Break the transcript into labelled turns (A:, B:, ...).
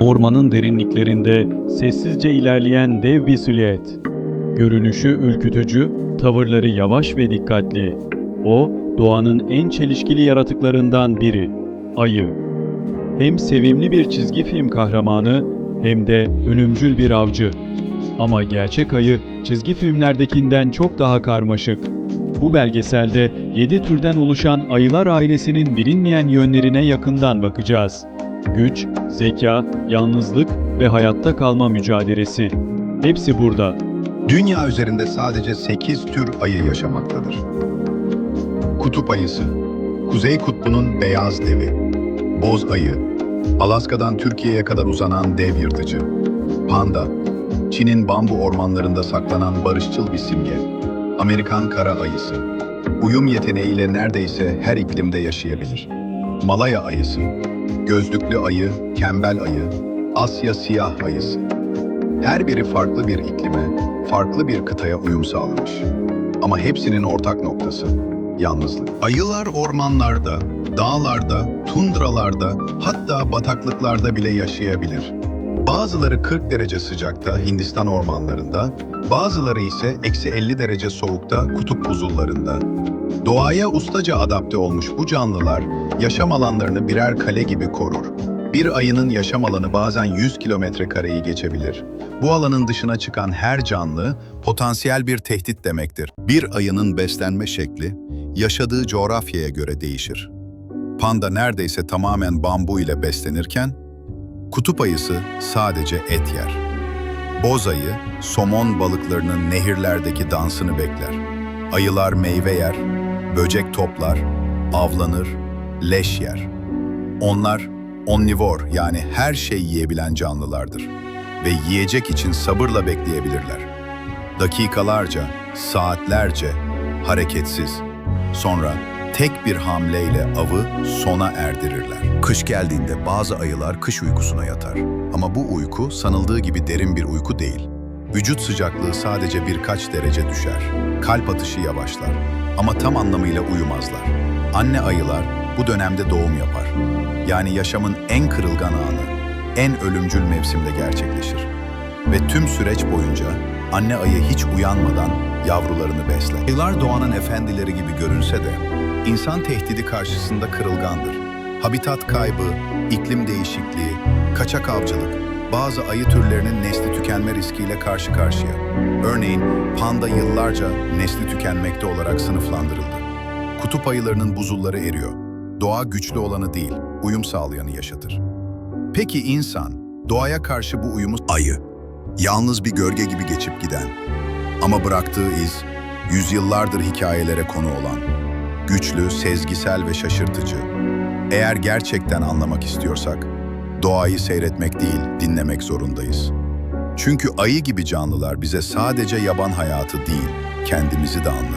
A: Ormanın derinliklerinde sessizce ilerleyen dev bir silüet. Görünüşü ürkütücü, tavırları yavaş ve dikkatli. O, doğanın en çelişkili yaratıklarından biri. Ayı. Hem sevimli bir çizgi film kahramanı hem de ölümcül bir avcı. Ama gerçek ayı çizgi filmlerdekinden çok daha karmaşık. Bu belgeselde 7 türden oluşan ayılar ailesinin bilinmeyen yönlerine yakından bakacağız. Güç, zeka, yalnızlık ve hayatta kalma mücadelesi. Hepsi burada.
B: Dünya üzerinde sadece 8 tür ayı yaşamaktadır. Kutup ayısı, Kuzey Kutbu'nun beyaz devi. Boz ayı, Alaska'dan Türkiye'ye kadar uzanan dev yırtıcı. Panda, Çin'in bambu ormanlarında saklanan barışçıl bir simge. Amerikan kara ayısı, uyum yeteneğiyle neredeyse her iklimde yaşayabilir. Malaya ayısı, gözlüklü ayı, kembel ayı, Asya siyah ayısı. Her biri farklı bir iklime, farklı bir kıtaya uyum sağlamış. Ama hepsinin ortak noktası yalnızlık. Ayılar ormanlarda, dağlarda, tundralarda, hatta bataklıklarda bile yaşayabilir. Bazıları 40 derece sıcakta Hindistan ormanlarında, bazıları ise eksi 50 derece soğukta kutup buzullarında. Doğaya ustaca adapte olmuş bu canlılar yaşam alanlarını birer kale gibi korur. Bir ayının yaşam alanı bazen 100 kilometre kareyi geçebilir. Bu alanın dışına çıkan her canlı potansiyel bir tehdit demektir. Bir ayının beslenme şekli yaşadığı coğrafyaya göre değişir. Panda neredeyse tamamen bambu ile beslenirken, kutup ayısı sadece et yer. Boz ayı, somon balıklarının nehirlerdeki dansını bekler. Ayılar meyve yer, böcek toplar, avlanır, leş yer. Onlar omnivor yani her şey yiyebilen canlılardır ve yiyecek için sabırla bekleyebilirler. Dakikalarca, saatlerce hareketsiz. Sonra tek bir hamleyle avı sona erdirirler. Kış geldiğinde bazı ayılar kış uykusuna yatar. Ama bu uyku sanıldığı gibi derin bir uyku değil. Vücut sıcaklığı sadece birkaç derece düşer. Kalp atışı yavaşlar. Ama tam anlamıyla uyumazlar. Anne ayılar bu dönemde doğum yapar. Yani yaşamın en kırılgan anı, en ölümcül mevsimde gerçekleşir. Ve tüm süreç boyunca anne ayı hiç uyanmadan yavrularını besler. Ayılar doğanın efendileri gibi görünse de insan tehdidi karşısında kırılgandır. Habitat kaybı, iklim değişikliği, kaçak avcılık, bazı ayı türlerinin nesli tükenme riskiyle karşı karşıya. Örneğin panda yıllarca nesli tükenmekte olarak sınıflandırıldı. Kutup ayılarının buzulları eriyor. Doğa güçlü olanı değil, uyum sağlayanı yaşatır. Peki insan, doğaya karşı bu uyumu ayı, yalnız bir gölge gibi geçip giden ama bıraktığı iz, yüzyıllardır hikayelere konu olan, güçlü, sezgisel ve şaşırtıcı. Eğer gerçekten anlamak istiyorsak, doğayı seyretmek değil, dinlemek zorundayız. Çünkü ayı gibi canlılar bize sadece yaban hayatı değil, kendimizi de anlatır.